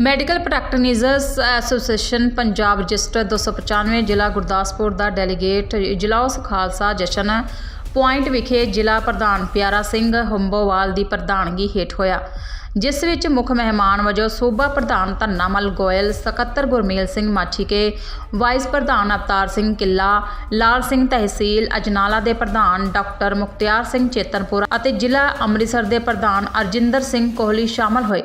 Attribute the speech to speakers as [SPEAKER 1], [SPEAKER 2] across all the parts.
[SPEAKER 1] Medical practitioners association Punjab register 295 ਜ਼ਿਲ੍ਹਾ ਗੁਰਦਾਸਪੁਰ ਦਾ delegate ਇਜਲਾਸ ਖਾਲਸਾ ਜਸ਼ਨ ਪੁਆਇੰਟ ਵਿਖੇ ਜ਼ਿਲ੍ਹਾ ਪ੍ਰਧਾਨ ਪਿਆਰਾ ਸਿੰਘ ਹੰਬੋਵਾਲ ਦੀ ਪ੍ਰਧਾਨਗੀ ਹੇਠ ਹੋਇਆ, ਜਿਸ ਵਿੱਚ ਮੁੱਖ ਮਹਿਮਾਨ ਵਜੋਂ ਸੂਬਾ ਪ੍ਰਧਾਨ ਧੰਨਾਮਲ ਗੋਇਲ, ਸਕੱਤਰ ਗੁਰਮੇਲ ਸਿੰਘ ਮਾਛੀਕੇ, ਵਾਈਸ ਪ੍ਰਧਾਨ ਅਵਤਾਰ ਸਿੰਘ ਕਿੱਲਾ, ਲਾਲ ਸਿੰਘ ਤਹਿਸੀਲ, ਅਜਨਾਲਾ ਦੇ ਪ੍ਰਧਾਨ ਡਾਕਟਰ ਮੁਖਤਿਆਰ ਸਿੰਘ ਚੇਤਨਪੁਰ ਅਤੇ ਜ਼ਿਲ੍ਹਾ ਅੰਮ੍ਰਿਤਸਰ ਦੇ ਪ੍ਰਧਾਨ ਅਰਜਿੰਦਰ ਸਿੰਘ ਕੋਹਲੀ ਸ਼ਾਮਲ ਹੋਏ।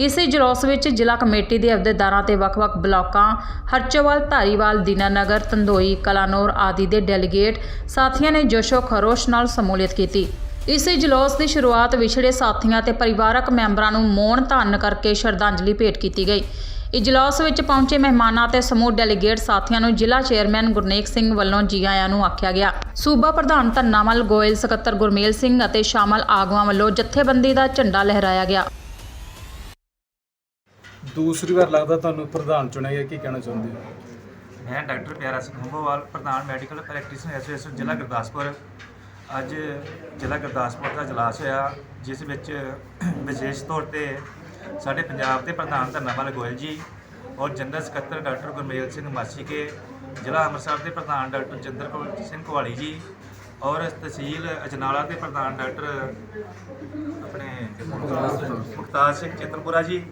[SPEAKER 1] ਇਸੇ ਜਲੌਸ ਵਿੱਚ ਜ਼ਿਲ੍ਹਾ ਕਮੇਟੀ ਦੇ ਅਹੁਦੇਦਾਰਾਂ ਤੇ ਵੱਖ-ਵੱਖ ਬਲਾਕਾਂ, ਹਰਚੋਵਾਲ, ਧਾਰੀਵਾਲ, ਦੀਨਾਨਗਰ, ਤੰਦੋਈ, ਕਲਾਨੌਰ ਆਦਿ ਦੇ ਡੈਲੀਗੇਟ ਸਾਥੀਆਂ ਨੇ ਜੋਸ਼ੋ ਖਰੋਸ਼ ਨਾਲ ਸਮੂਲੀਅਤ ਕੀਤੀ। ਇਸੇ ਜਲੌਸ ਦੀ ਸ਼ੁਰੂਆਤ ਵਿਛੜੇ ਸਾਥੀਆਂ ਤੇ ਪਰਿਵਾਰਕ ਮੈਂਬਰਾਂ ਨੂੰ ਮੌਨ ਧਾਰਨ ਕਰਕੇ ਸ਼ਰਧਾਂਜਲੀ ਭੇਟ ਕੀਤੀ ਗਈ। ਇਜਲਾਸ ਵਿੱਚ ਪਹੁੰਚੇ ਮਹਿਮਾਨਾਂ ਤੇ ਸਮੂਹ ਡੈਲੀਗੇਟ ਸਾਥੀਆਂ ਨੂੰ ਜ਼ਿਲ੍ਹਾ ਚੇਅਰਮੈਨ ਗੁਰਨੇਕ ਸਿੰਘ ਵੱਲੋਂ ਜੀ ਆਇਆਂ ਨੂੰ ਆਖਿਆ ਗਿਆ। ਸੂਬਾ ਪ੍ਰਧਾਨ ਧੰਨਾਮਲ ਗੋਇਲ ਸਕੱਤਰ ਗੁਰਮੇਲ ਸਿੰਘ ਅਤੇ ਸ਼ਾਮਲ ਆਗੂਆਂ ਵੱਲੋਂ ਜਥੇਬੰਦੀ ਦਾ ਝੰਡਾ ਲਹਿਰਾਇਆ ਗਿਆ।
[SPEAKER 2] ਦੂਸਰੀ ਵਾਰ ਲੱਗਦਾ ਤੁਹਾਨੂੰ ਪ੍ਰਧਾਨ ਚੁਣਿਆ ਗਿਆ, ਕੀ ਕਹਿਣਾ ਚਾਹੁੰਦੇ ਹੋ?
[SPEAKER 3] ਮੈਂ ਡਾਕਟਰ ਪਿਆਰਾ ਸਿੰਘ ਹੰਬੋਵਾਲ ਪ੍ਰਧਾਨ ਮੈਡੀਕਲ ਪ੍ਰੈਕਟੀਸ਼ਨਰ ਐਸੋਸੀਏਸ਼ਨ, ਜ਼ਿਲ੍ਹਾ ਗੁਰਦਾਸਪੁਰ। ਅੱਜ ਜ਼ਿਲ੍ਹਾ ਗੁਰਦਾਸਪੁਰ ਦਾ ਇਜਲਾਸ ਹੋਇਆ, ਜਿਸ ਵਿੱਚ ਵਿਸ਼ੇਸ਼ ਤੌਰ ਤੇ ਸਾਡੇ ਪੰਜਾਬ ਦੇ ਪ੍ਰਧਾਨ ਧਰਨਾਵਾਲ ਗੋਇਲ ਜੀ ਔਰ ਜਨਰਲ ਸਕੱਤਰ ਡਾਕਟਰ ਗੁਰਮੇਲ ਸਿੰਘ ਮਾਸੀਕੇ, ਜ਼ਿਲ੍ਹਾ ਅੰਮ੍ਰਿਤਸਰ ਦੇ ਪ੍ਰਧਾਨ ਡਾਕਟਰ ਜਿੰਦਰ ਕੌਰ ਸਿੰਘ ਕੁਹਾਲੀ ਜੀ ਔਰ ਤਹਿਸੀਲ ਅਜਨਾਲਾ ਦੇ ਪ੍ਰਧਾਨ ਡਾਕਟਰ ਆਪਣੇ ਮੁਖਤਾਰ ਸਿੰਘ ਚੇਤਨਪੁਰਾ ਜੀ।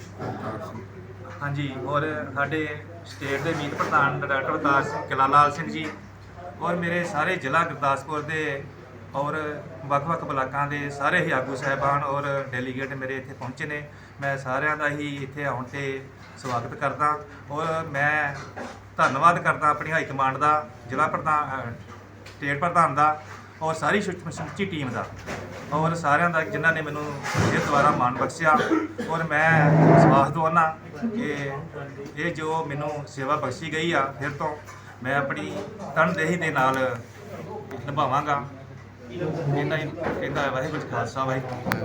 [SPEAKER 3] ਹਾਂਜੀ, ਔਰ ਸਾਡੇ ਸਟੇਟ ਦੇ ਮੀਤ ਪ੍ਰਧਾਨ ਡਾਕਟਰ ਅਵਤਾਰ ਸਿੰਘ ਕਿਲਾ ਲਾਲ ਸਿੰਘ ਜੀ, ਔਰ ਮੇਰੇ ਸਾਰੇ ਜ਼ਿਲ੍ਹਾ ਗੁਰਦਾਸਪੁਰ ਦੇ ਔਰ ਵੱਖ-ਵੱਖ ਬਲਾਕਾਂ ਦੇ ਸਾਰੇ ਹੀ ਆਗੂ ਸਾਹਿਬਾਨ ਔਰ ਡੈਲੀਗੇਟ ਮੇਰੇ ਇੱਥੇ ਪਹੁੰਚੇ ਨੇ। ਮੈਂ ਸਾਰਿਆਂ ਦਾ ਹੀ ਇੱਥੇ ਆਉਣ ਤੇ ਸਵਾਗਤ ਕਰਦਾ ਔਰ ਮੈਂ ਧੰਨਵਾਦ ਕਰਦਾ ਆਪਣੀ ਹਾਈ ਕਮਾਂਡ ਦਾ, ਜ਼ਿਲ੍ਹਾ ਪ੍ਰਧਾਨ ਸਟੇਟ ਪ੍ਰਧਾਨ ਦਾ ਔਰ ਸਾਰੀ ਸਮੁੱਚੀ ਟੀਮ ਦਾ। ਔਰ ਸਾਰਿਆਂ ਦਾ ਜਿਨ੍ਹਾਂ ਨੇ ਮੈਨੂੰ ਇਹ ਦੁਆਰਾ ਮਾਣ ਬਖਸ਼ਿਆ, ਔਰ ਮੈਂ ਵਿਸ਼ਵਾਸ ਦਵਾਉਣਾ ਕਿ ਇਹ ਜੋ ਮੈਨੂੰ ਸੇਵਾ ਬਖਸ਼ੀ ਗਈ ਆ, ਫਿਰ ਤੋਂ ਮੈਂ ਆਪਣੀ ਤਨਦੇਹੀ ਦੇ ਨਾਲ ਨਿਭਾਵਾਂਗਾ। ਇਹਨਾਂ ਹੀ ਕਹਿੰਦਾ ਵਾਹਿਗੁਰੂ ਜੀ ਕਾ ਖਾਲਸਾ, ਵਾਹਿਗੁਰੂ ਜੀ